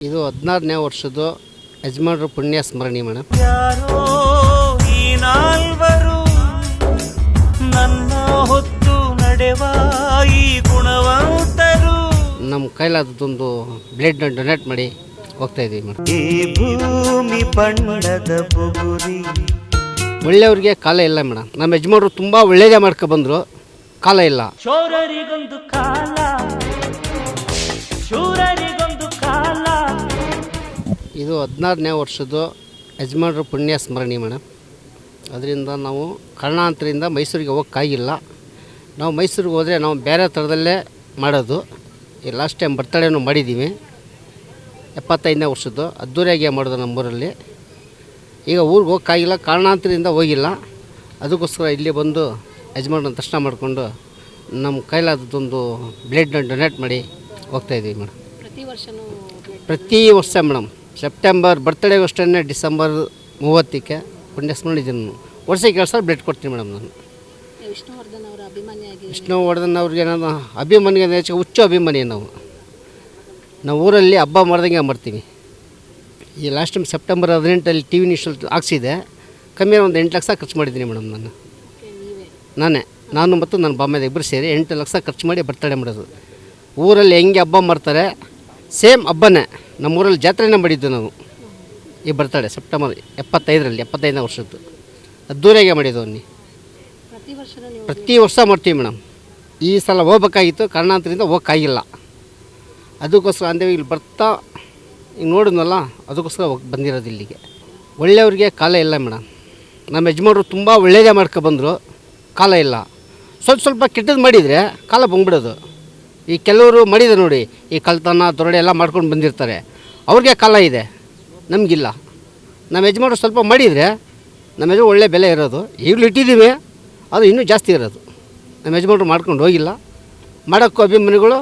ಇದು ಹದಿನಾರನೇ ವರ್ಷದ ಯಜಮಾನರು ಪುಣ್ಯ ಸ್ಮರಣೆ ಮೇಡಮ್ ಯಾರೋ ಈ ನಾಲ್ವರು ನನ್ನ ಹೊತ್ತು ನಡೆವ ಈ ಗುಣವಂತರು. ನಮ್ಮ ಕೈಲಾದದೊಂದು ಬ್ಲಡ್ ಡೊನೇಟ್ ಮಾಡಿ ಹೋಗ್ತಾ ಇದೀವಿ ಮೇಡಮ್ ಈ ಭೂಮಿ ಬಣ್ಣದ ಬುಗುರಿ ಒಳ್ಳೆಯವ್ರಿಗೆ ಕಾಲ ಇಲ್ಲ ಮೇಡಮ್ ನಮ್ಮ ಯಜಮಾನರು ತುಂಬಾ ಒಳ್ಳೇದೇ ಮಾಡ್ಕೊ ಬಂದರು. ಕಾಲ ಇಲ್ಲ. ಶೋರರಿಗೊಂದು ಕಾಲ. ಇದು ಹದಿನಾರನೇ ವರ್ಷದ್ದು ಯಜಮಾನರ ಪುಣ್ಯ ಸ್ಮರಣೆ ಮೇಡಮ್ ಅದರಿಂದ ನಾವು ಕಾರಣಾಂತರದಿಂದ ಮೈಸೂರಿಗೆ ಹೋಗೋಕ್ಕಾಗಿಲ್ಲ. ನಾವು ಮೈಸೂರಿಗೆ ಹೋದರೆ ನಾವು ಬೇರೆ ಥರದಲ್ಲೇ ಮಾಡೋದು. ಈ ಲಾಸ್ಟ್ ಟೈಮ್ ಬರ್ತಡೇನು ಮಾಡಿದ್ದೀವಿ. ಎಪ್ಪತ್ತೈದನೇ ವರ್ಷದ್ದು ಅದ್ದೂರಿಯಾಗಿ ಮಾಡೋದು ನಮ್ಮೂರಲ್ಲಿ. ಈಗ ಊರಿಗೆ ಹೋಗೋಕ್ಕಾಗಿಲ್ಲ ಕಾರಣಾಂತರದಿಂದ ಹೋಗಿಲ್ಲ. ಅದಕ್ಕೋಸ್ಕರ ಇಲ್ಲಿ ಬಂದು ಯಜಮಾನ್ರನ್ನ ದರ್ಶನ ಮಾಡಿಕೊಂಡು ನಮ್ಮ ಕೈಲಾದದ್ದೊಂದು ಬ್ಲಡ್ನ ಡೊನೇಟ್ ಮಾಡಿ ಹೋಗ್ತಾಯಿದ್ದೀವಿ ಮೇಡಮ್ ಪ್ರತಿ ವರ್ಷ ಪ್ರತಿ ವರ್ಷ ಮೇಡಮ್ ಸೆಪ್ಟೆಂಬರ್ ಬರ್ತ್ಡೇಗೆ ಅಷ್ಟೇ ಡಿಸೆಂಬರ್ ಮೂವತ್ತಕ್ಕೆ ಪುಣ್ಯಸ್ಮರಣೆ ದಿನ. ವರ್ಷಕ್ಕೆ ಎರಡು ಸಲ ಬ್ಲಡ್ ಕೊಡ್ತೀನಿ ಮೇಡಮ್ ನಾನು. ವಿಷ್ಣುವರ್ಧನ್ ಅವರ ಅಭಿಮಾನಿಯಾಗಿ ಅವ್ರಿಗೆ ನಾನು ಅಭಿಮಾನಿಗೆ ಹೆಚ್ಚು ಹುಚ್ಚು ಅಭಿಮಾನಿ ನಾವು. ನಾವು ಊರಲ್ಲಿ ಹಬ್ಬ ಮಾಡ್ದಂಗೆ ಮಾಡ್ತೀವಿ. ಈ ಲಾಸ್ಟ್ ಟೈಮ್ ಸೆಪ್ಟೆಂಬರ್ ಹದಿನೆಂಟಲ್ಲಿ ಟಿ ವಿ ನ್ಯೂಸಲ್ಲಿ ಹಾಕ್ಸಿದೆ. ಕಮ್ಮಿ ಒಂದು ಎಂಟು ಲಕ್ಷ ಖರ್ಚು ಮಾಡಿದ್ದೀನಿ ಮೇಡಮ್ ನಾನು. ನಾನೇ. ನಾನು ಮತ್ತು ನನ್ನ ಬಾಮ್ಯದ ಇಬ್ಬರು ಸೇರಿ ಎಂಟು ಲಕ್ಷ ಖರ್ಚು ಮಾಡಿ ಬರ್ತಡೇ ಮಾಡೋದು. ಊರಲ್ಲಿ ಹೆಂಗೆ ಹಬ್ಬ ಮಾಡ್ತಾರೆ? ಸೇಮ್ ಹಬ್ಬನೇ. ನಮ್ಮೂರಲ್ಲಿ ಜಾತ್ರೆನ ಮಾಡಿದ್ದು ನಾವು. ಈ ಬರ್ತಾಳೆ ಸೆಪ್ಟೆಂಬರ್ ಎಪ್ಪತ್ತೈದರಲ್ಲಿ ಎಪ್ಪತ್ತೈದನೇ ವರ್ಷದ್ದು. ಅದ್ದೂರಿಯಾಗೆ ಮಾಡಿದ್ದು ಅನ್ನಿ? ಪ್ರತಿ ವರ್ಷ ಮಾಡ್ತೀವಿ ಮೇಡಮ್. ಈ ಸಲ ಹೋಗ್ಬೇಕಾಗಿತ್ತು ಕಾರಣಾಂತರದಿಂದ ಹೋಗೋಕ್ಕಾಗಿಲ್ಲ. ಅದಕ್ಕೋಸ್ಕರ ಅಂದೇವಿ ಇಲ್ಲಿ ಬರ್ತಾ ಈಗ ನೋಡಿದ್ನಲ್ಲ ಅದಕ್ಕೋಸ್ಕರ ಹೋಗಿ ಬಂದಿರೋದು ಇಲ್ಲಿಗೆ. ಒಳ್ಳೆಯವ್ರಿಗೆ ಕಾಲ ಇಲ್ಲ ಮೇಡಮ್. ನಮ್ಮ ಯಜಮಾನರು ತುಂಬ ಒಳ್ಳೆಯದೇ ಮಾಡ್ಕೊ ಬಂದರು ಕಾಲ ಇಲ್ಲ. ಸ್ವಲ್ಪ ಸ್ವಲ್ಪ ಕೆಟ್ಟದ್ದು ಮಾಡಿದರೆ ಕಾಲ ಬಂದ್ಬಿಡೋದು. ಈ ಕೆಲವರು ಮಾಡಿದೆ ನೋಡಿ ಈ ಕಳ್ತನ ದೊರಡೆ ಎಲ್ಲ ಮಾಡ್ಕೊಂಡು ಬಂದಿರ್ತಾರೆ. ಅವ್ರಿಗೆ ಕಾಲ ಇದೆ. ನಮಗಿಲ್ಲ. ನಮ್ಮ ಯಜಮಾನರು ಸ್ವಲ್ಪ ಮಾಡಿದರೆ ನಮ್ಮ ಯಜಮಾನ್ ಒಳ್ಳೆ ಬೆಲೆ ಇರೋದು. ಈಗಲೂ ಇಟ್ಟಿದ್ದೀವಿ, ಅದು ಇನ್ನೂ ಜಾಸ್ತಿ ಇರೋದು. ನಮ್ಮ ಯಜಮಾನರು ಮಾಡ್ಕೊಂಡು ಹೋಗಿಲ್ಲ. ಮಾಡೋಕ್ಕೂ ಅಭಿಮಾನಿಗಳು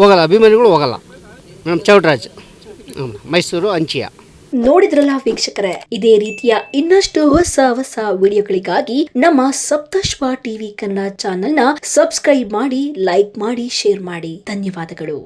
ಹೋಗಲ್ಲ ಅಭಿಮಾನಿಗಳು ಹೋಗಲ್ಲ. ಮೇಡಮ್ ಚೌಟ್ರಾಜ್ ಮೈಸೂರು ಅಂಚಿಯ ನೋಡಿದ್ರಲ್ಲ ವೀಕ್ಷಕರೇ, ಇದೇ ರೀತಿಯ ಇನ್ನಷ್ಟು ಹೊಸ ಹೊಸ ವಿಡಿಯೋಗಳಿಗಾಗಿ ನಮ್ಮ ಸಪ್ತಶ್ವ ಟಿವಿ ಕನ್ನಡ ಚಾನೆಲ್ನ ಸಬ್ಸ್ಕ್ರೈಬ್ ಮಾಡಿ, ಲೈಕ್ ಮಾಡಿ, ಶೇರ್ ಮಾಡಿ. ಧನ್ಯವಾದಗಳು.